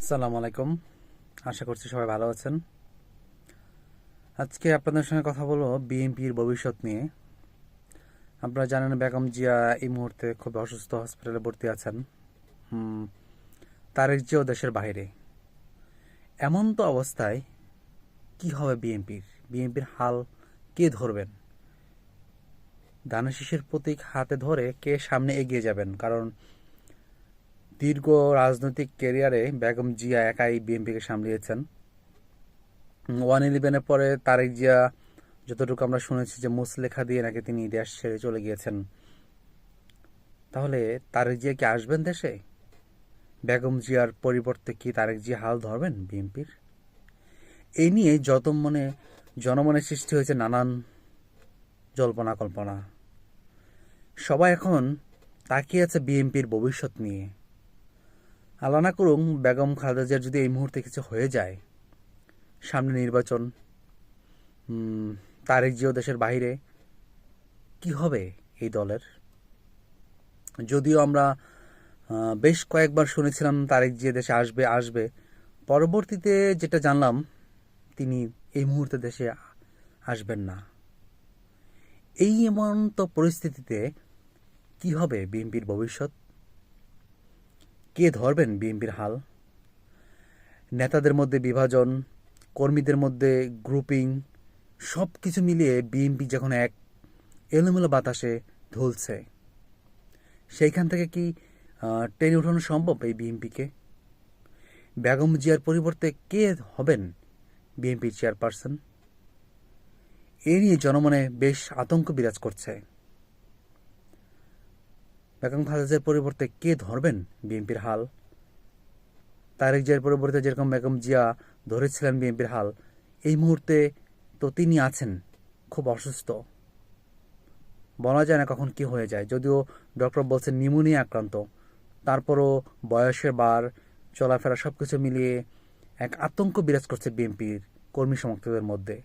আসসালামু আলাইকুম। আশা করছি সবাই ভালো আছেন। আজকে আপনাদের সঙ্গে কথা বলব বিএনপির ভবিষ্যৎ নিয়ে। আপনারা জানেন বেগম জিয়া এই মুহূর্তে খুব অসুস্থ হসপিটালে ভর্তি আছেন। তারেক জিয়াও দেশের বাইরে। এমন তো অবস্থায় কি হবে বিএনপির? বিএনপির হাল কে ধরবেন? দানশিসের প্রতীক হাতে ধরে কে সামনে এগিয়ে যাবেন? কারণ দীর্ঘ রাজনৈতিক ক্যারিয়ারে বেগম জিয়া একাই বিএনপিকে সামলিয়েছেন। ওয়ান ইলেভেনের পরে তারেক জিয়া, যতটুকু আমরা শুনেছি যে মুসলেখা দিয়ে নাকি তিনি দেশ ছেড়ে চলে গিয়েছেন। তাহলে তারেক জিয়া কি আসবেন দেশে? বেগম জিয়ার পরিবর্তে কি তারেক জিয়া হাল ধরবেন বিএনপির? এই নিয়ে যত মনে জনমনে সৃষ্টি হয়েছে নানান জল্পনা কল্পনা। সবাই এখন তাকিয়ে আছে বিএনপির ভবিষ্যৎ নিয়ে। আল্লাহ না করুন বেগম খালেদা জিয়ার যদি এই মুহূর্তে কিছু হয়ে যায়, সামনে নির্বাচন তারেক জিও দেশের বাইরে, কি হবে এই দলের? যদিও আমরা বেশ কয়েকবার শুনেছিলাম তারেক জিয়া দেশে আসবে আসবে। পরবর্তীতে যেটা জানলাম, তিনি এই মুহূর্তে দেশে আসবেন না। এই এমন তো পরিস্থিতিতে কি হবে বিএনপির ভবিষ্যৎ? কে ধরবেন বিএনপির হাল? নেতাদের মধ্যে বিভাজন, কর্মীদের মধ্যে গ্রুপিং সব কিছু মিলিয়ে বিএনপি যখন এক, এলোমেলো বাতাসে ধুলছে। সেইখান থেকে কি টেনে উঠানো সম্ভব এই বিএনপিকে? বেগম জিয়ার পরিবর্তে কে হবেন বিএনপির চেয়ারপারসন? এ নিয়ে জনমনে বেশ আতঙ্ক বিরাজ করছে। বেগম খালেদার পরিবর্তে কে ধরবেন বিএনপির হাল? তারেক জিয়ার পরিবর্তে যেরকম বেগম জিয়া ধরেছিলেন বিএনপির হাল, এই মুহূর্তে তো তিনি আছেন, খুব অসুস্থ। বলা যায় না কখন কি হয়ে যায়। যদিও ডক্টর বলছেন নিউমোনিয়া আক্রান্ত, তারপরও বয়সের বার, চলাফেরা সব কিছু মিলিয়ে এক আতঙ্ক বিরাজ করছে বিএনপির কর্মী সমর্থকদের মধ্যে।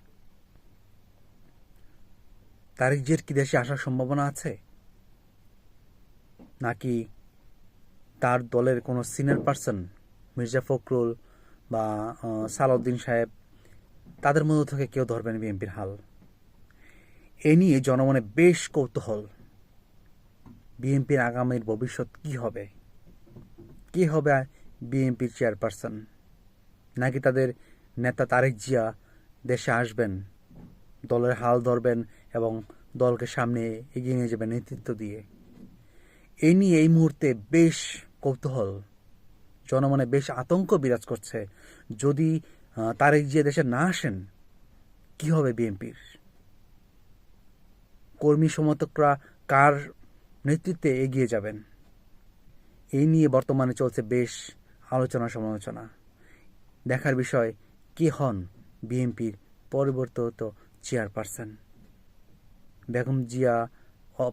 তারেক জিয়ার কি দেশে আসার সম্ভাবনা আছে? নাকি তার দলের কোনো সিনিয়র পার্সন, মির্জা ফখরুল বা সালাউদ্দিন সাহেব, তাদের মধ্য থেকে কেউ ধরবেন বিএনপির হাল? এ নিয়ে জনমনে বেশ কৌতূহল। বিএনপির আগামীর ভবিষ্যৎ কি হবে? কে হবে বিএনপির চেয়ারপারসন? নাকি তাদের নেতা তারেক জিয়া দেশে আসবেন, দলের হাল ধরবেন এবং দলকে সামনে এগিয়ে নিয়ে যাবেন নেতৃত্ব দিয়ে? এই নিয়ে এই মুহূর্তে বেশ কৌতূহল। জনমনে বেশ আতঙ্ক বিরাজ করছে। যদি তারেক জিয়া দেশে না আসেন, কি হবে বিএনপির? কর্মী সমর্থকরা কার নেতৃত্বে এগিয়ে যাবেন? এই নিয়ে বর্তমানে চলছে বেশ আলোচনা সমালোচনা। দেখার বিষয়, কে হন বিএনপির পরিবর্তিত চেয়ারপারসন? বেগম জিয়া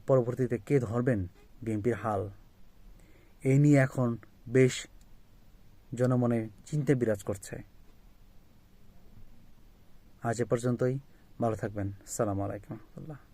পরবর্তীতে কে ধরবেন? বিএনপির হাল। এই নিয়ে এখন বেশ জনমনে চিন্তা বিরাজ করছে। আজ এ পর্যন্তই। ভালো থাকবেন। সালাম আলাইকুম রহমতুল্লাহ।